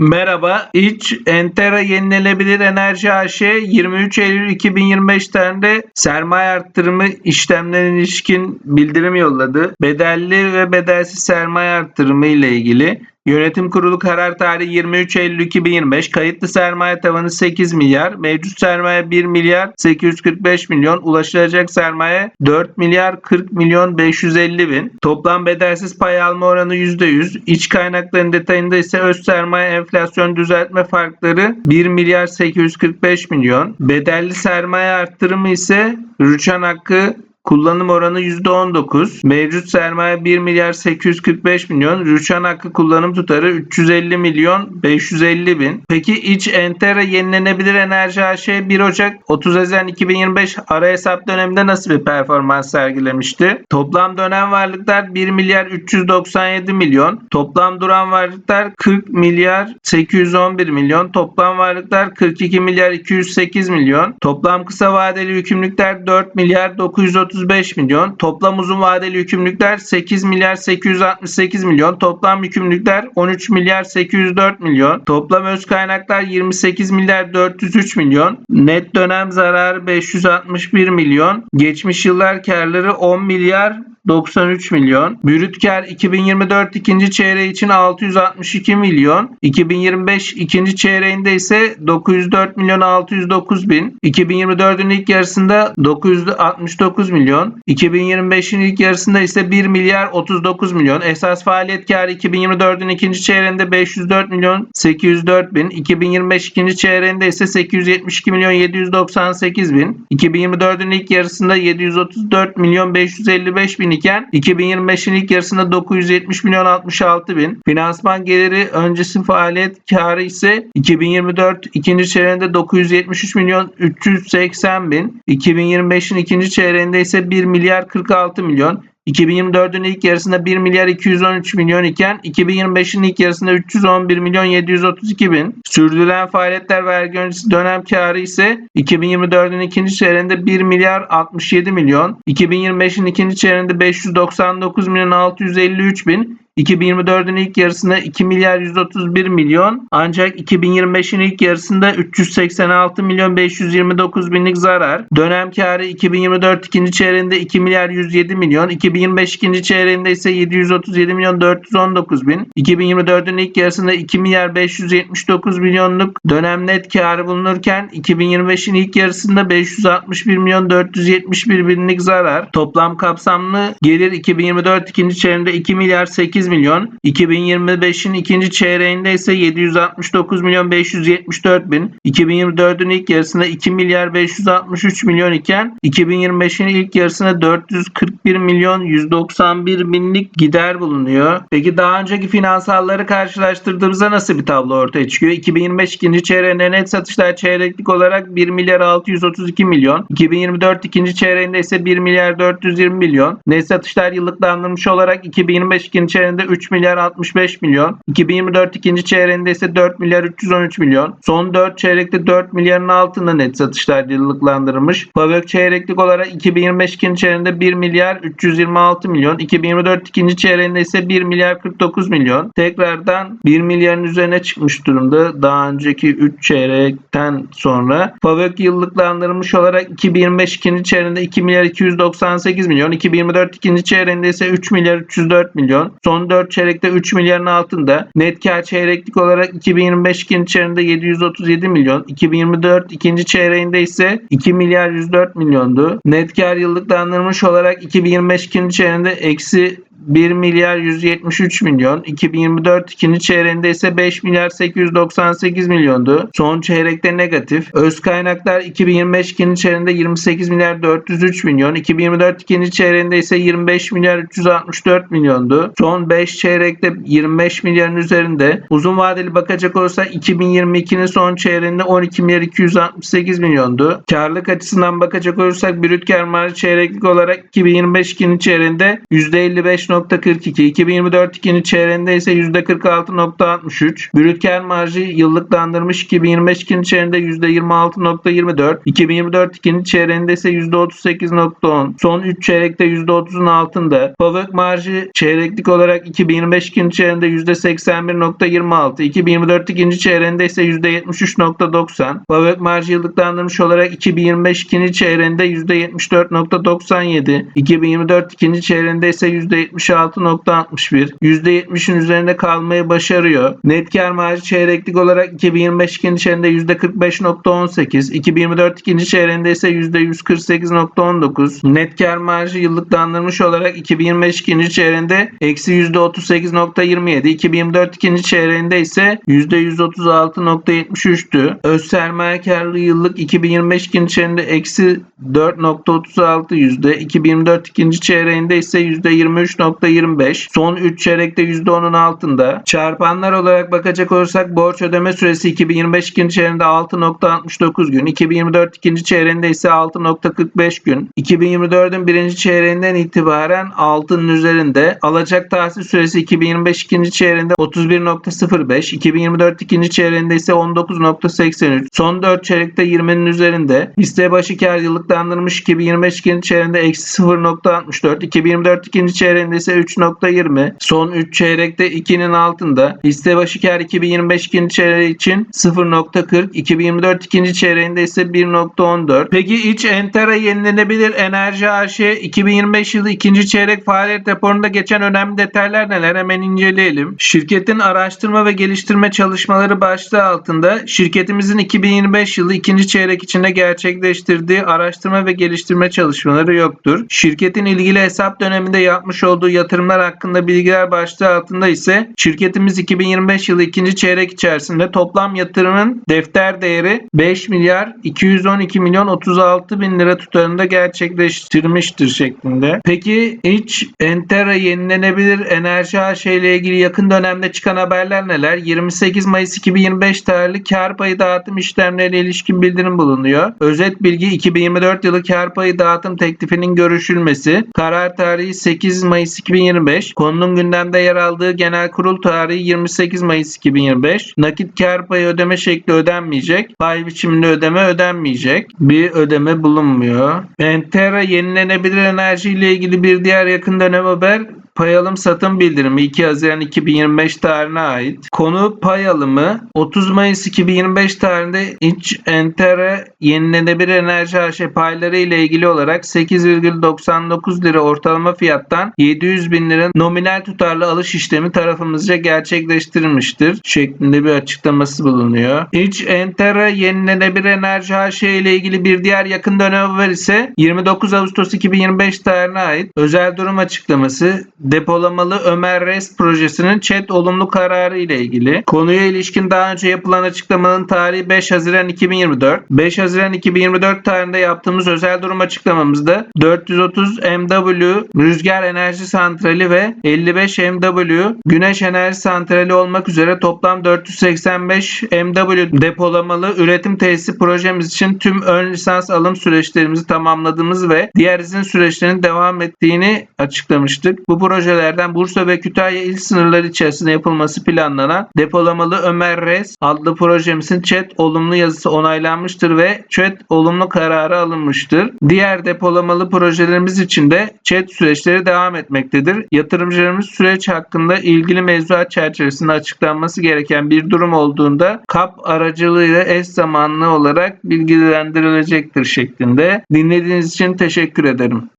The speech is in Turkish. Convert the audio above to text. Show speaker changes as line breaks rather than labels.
Merhaba, İç Entera Yenilenebilir Enerji AŞ 23 Eylül 2025 tarihinde sermaye arttırımı işlemlerine ilişkin bildirim yolladı. Bedelli ve bedelsiz sermaye arttırımı ile ilgili Yönetim Kurulu karar tarihi 23 Eylül 2025. Kayıtlı sermaye tavanı 8 milyar. Mevcut sermaye 1 milyar 845 milyon. Ulaşılacak sermaye 4 milyar 40 milyon 550 bin. Toplam bedelsiz pay alma oranı %100. İç kaynakların detayında ise öz sermaye enflasyon düzeltme farkları 1 milyar 845 milyon. Bedelli sermaye arttırımı ise rüçhan hakkı Kullanım oranı %19. Mevcut sermaye 1 milyar 845 milyon. Rüçhan hakkı kullanım tutarı 350 milyon 550 bin. Peki iç Entera yenilenebilir enerji AŞ 1 Ocak 30 Haziran 2025 ara hesap döneminde nasıl bir performans sergilemişti? Toplam dönem varlıklar 1 milyar 397 milyon. Toplam duran varlıklar 40 milyar 811 milyon. Toplam varlıklar 42 milyar 208 milyon. Toplam kısa vadeli yükümlülükler 4 milyar 930 35 milyon. Toplam uzun vadeli yükümlülükler 8 milyar 868 milyon. Toplam yükümlülükler 13 milyar 804 milyon. Toplam öz kaynaklar 28 milyar 403 milyon. Net dönem zararı 561 milyon. Geçmiş yıllar karları 10 milyar 93 milyon. Brüt kar 2024 ikinci çeyreği için 662 milyon. 2025 ikinci çeyreğinde ise 904 milyon 609 bin. 2024'ün ilk yarısında 969 milyon. 2025'in ilk yarısında ise 1 milyar 39 milyon. Esas faaliyet karı 2024'ün ikinci çeyreğinde 504 milyon 804 bin. 2025 ikinci çeyreğinde ise 872 milyon 798 bin. 2024'ün ilk yarısında 734 milyon 555 bin iken 2025'in ilk yarısında 970 milyon 66 bin. Finansman geliri öncesi faaliyet karı ise 2024 ikinci çeyreğinde 973 milyon 380 bin. 2025'in ikinci çeyreğinde ise 1 milyar 46 milyon. 2024'ün ilk yarısında 1 milyar 213 milyon iken 2025'in ilk yarısında 311 milyon 732 bin. Sürdürülen faaliyetler vergi öncesi dönem karı ise 2024'ün ikinci çeyreğinde 1 milyar 67 milyon. 2025'in ikinci çeyreğinde 599 milyon 653 bin. 2024'ün ilk yarısında 2 milyar 131 milyon ancak 2025'in ilk yarısında 386 milyon 529 binlik zarar. Dönem karı 2024 ikinci çeyreğinde 2 milyar 107 milyon, 2025 ikinci çeyreğinde ise 737 milyon 419 bin. 2024'ün ilk yarısında 2 milyar 579 milyonluk dönem net karı bulunurken 2025'in ilk yarısında 561 milyon 471 binlik zarar. Toplam kapsamlı gelir 2024 ikinci çeyreğinde 2 milyar 8 milyon. 2025'in ikinci çeyreğinde ise 769 milyon 574 bin. 2024'ün ilk yarısında 2 milyar 563 milyon iken 2025'in ilk yarısında 441 milyon 191 binlik gider bulunuyor. Peki daha önceki finansalları karşılaştırdığımızda nasıl bir tablo ortaya çıkıyor? 2025 ikinci çeyreğinde net satışlar çeyreklik olarak 1 milyar 632 milyon. 2024 ikinci çeyreğinde ise 1 milyar 420 milyon. Net satışlar yıllıklandırmış olarak 2025 ikinci çeyreğinde 3 milyar 65 milyon. 2024 ikinci çeyreğinde ise 4 milyar 313 milyon. Son 4 çeyrekte 4 milyarın altında net satışlar yıllıklandırılmış. Pavök çeyreklik olarak 2025 ikinci çeyreğinde 1 milyar 326 milyon. 2024 ikinci çeyreğinde ise 1 milyar 49 milyon. Tekrardan 1 milyarın üzerine çıkmış durumda. Daha önceki 3 çeyrekten sonra. Pavök yıllıklandırılmış olarak 2025 ikinci çeyreğinde 2 milyar 298 milyon. 2024 ikinci çeyreğinde ise 3 milyar 304 milyon. Son 4 çeyrekte 3 milyarın altında. Net kar çeyreklik olarak 2025 ikinci çeyreğinde 737 milyon. 2024 ikinci çeyreğinde ise 2 milyar 104 milyondu. Net kar yıllıklandırılmış olarak 2025 ikinci çeyreğinde eksi 1 milyar 173 milyon. 2024 ikinci çeyreğinde ise 5 milyar 898 milyondu. Son çeyrekte negatif. Öz kaynaklar 2025 ikinci çeyreğinde 28 milyar 403 milyon. 2024 ikinci çeyreğinde ise 25 milyar 364 milyondu. Son 5 çeyrekte 25 milyarın üzerinde. Uzun vadeli bakacak olursa 2022'nin son çeyreğinde 12 milyar 268 milyondu. Karlılık açısından bakacak olursak brüt kar çeyreklik olarak 2025 ikinci çeyreğinde %55 %25.42, 2024 ikinci çeyreğinde ise %46.63. Brüt kar marjı yıllıklandırmış 2025 ikinci çeyreğinde %26.24, 2024 ikinci çeyreğinde ise %38.10. Son 3 çeyrekte %30'un altında. FAVÖK marjı çeyreklik olarak 2025 ikinci çeyreğinde %81.26, 2024 ikinci çeyreğinde ise %73.90. FAVÖK marjı yıllıklandırmış olarak 2025 ikinci çeyreğinde %74.97, 2024 ikinci çeyreğinde ise %76.61. %70'in üzerinde kalmayı başarıyor. Net kar marjı çeyreklik olarak 2025 ikinci çeyreğinde %45.18, 2024 ikinci çeyreğinde ise %148.19. Net kar marjı yıllıklandırmış olarak 2025 ikinci çeyreğinde eksi %38.27, 2024 ikinci çeyreğinde ise %136.73'tü. Öz sermaye karlılığı yıllık 2025 ikinci çeyreğinde eksi 4.36 yüzde, 2024 ikinci çeyreğinde ise %23.25, son 3 çeyrekte %10'un altında. Çarpanlar olarak bakacak olursak borç ödeme süresi 2025 ikinci çeyreğinde 6.69 gün, 2024 ikinci çeyreğinde ise 6.45 gün, 2024'ün birinci çeyreğinden itibaren 6'nın üzerinde, alacak tahsil süresi 2025 ikinci çeyreğinde 31.05, 2024 ikinci çeyreğinde ise 19.83, son 4 çeyrekte 20'nin üzerinde, liste başı kar yıllıklandırmış 2025 ikinci çeyreğinde eksi 0.64, 2024 ikinci çeyreğinde ise 3.20, son 3 çeyrekte 2'nin altında, liste başı kar 2025 ikinci çeyreği için 0.40, 2024 ikinci çeyreğinde ise 1.14. Peki iç Entera yenilenebilir enerji AŞ 2025 yılı ikinci çeyrek faaliyet raporunda geçen önemli detaylar neler hemen inceleyelim. Şirketin araştırma ve geliştirme çalışmaları başlığı altında şirketimizin 2025 yılı ikinci çeyrek içinde gerçekleştirdiği araştırma ve geliştirme çalışmaları yoktur. Şirketin ilgili hesap döneminde yapmış olduğu yatırımlar hakkında bilgiler başlığı altında ise şirketimiz 2025 yılı ikinci çeyrek içerisinde toplam yatırımın defter değeri 5 milyar 212 milyon 36 bin lira tutarında gerçekleştirmiştir şeklinde. Peki iç Entera yenilenebilir enerji AŞ ile ilgili yakın dönemde çıkan haberler neler? 28 Mayıs 2025 tarihli kar payı dağıtım işlemlerine ilişkin bildirim bulunuyor. Özet bilgi 2024 yılı kar payı dağıtım teklifinin görüşülmesi. Karar tarihi 8 Mayıs 2025. Konunun gündemde yer aldığı genel kurul tarihi 28 Mayıs 2025. Nakit kar payı ödeme şekli ödenmeyecek. Pay biçiminde ödeme ödenmeyecek. Bir ödeme bulunmuyor. Entera yenilenebilir enerji ile ilgili bir diğer yakın dönem haber Pay alım satım bildirimi 2 Haziran 2025 tarihine ait. Konu pay alımı 30 Mayıs 2025 tarihinde İç Entere yenilenebilir enerji AŞ payları ile ilgili olarak 8,99 lira ortalama fiyattan 700 bin lira nominal tutarlı alış işlemi tarafımızca gerçekleştirilmiştir şeklinde bir açıklaması bulunuyor. İç Entere yenilenebilir enerji AŞ ile ilgili bir diğer yakın dönem haber ise 29 Ağustos 2025 tarihine ait özel durum açıklaması depolamalı Ömer Rest projesinin chat olumlu kararı ile ilgili. Konuya ilişkin daha önce yapılan açıklamanın tarihi 5 Haziran 2024. 5 Haziran 2024 tarihinde yaptığımız özel durum açıklamamızda 430 MW rüzgar enerji santrali ve 55 MW güneş enerji santrali olmak üzere toplam 485 MW depolamalı üretim tesisi projemiz için tüm ön lisans alım süreçlerimizi tamamladığımız ve diğer izin süreçlerinin devam ettiğini açıklamıştık. Bu projelerden Bursa ve Kütahya il sınırları içerisinde yapılması planlanan depolamalı Ömer Res adlı projemizin chat olumlu yazısı onaylanmıştır ve chat olumlu kararı alınmıştır. Diğer depolamalı projelerimiz için de chat süreçleri devam etmektedir. Yatırımcılarımız süreç hakkında ilgili mevzuat çerçevesinde açıklanması gereken bir durum olduğunda KAP aracılığıyla eş zamanlı olarak bilgilendirilecektir şeklinde. Dinlediğiniz için teşekkür ederim.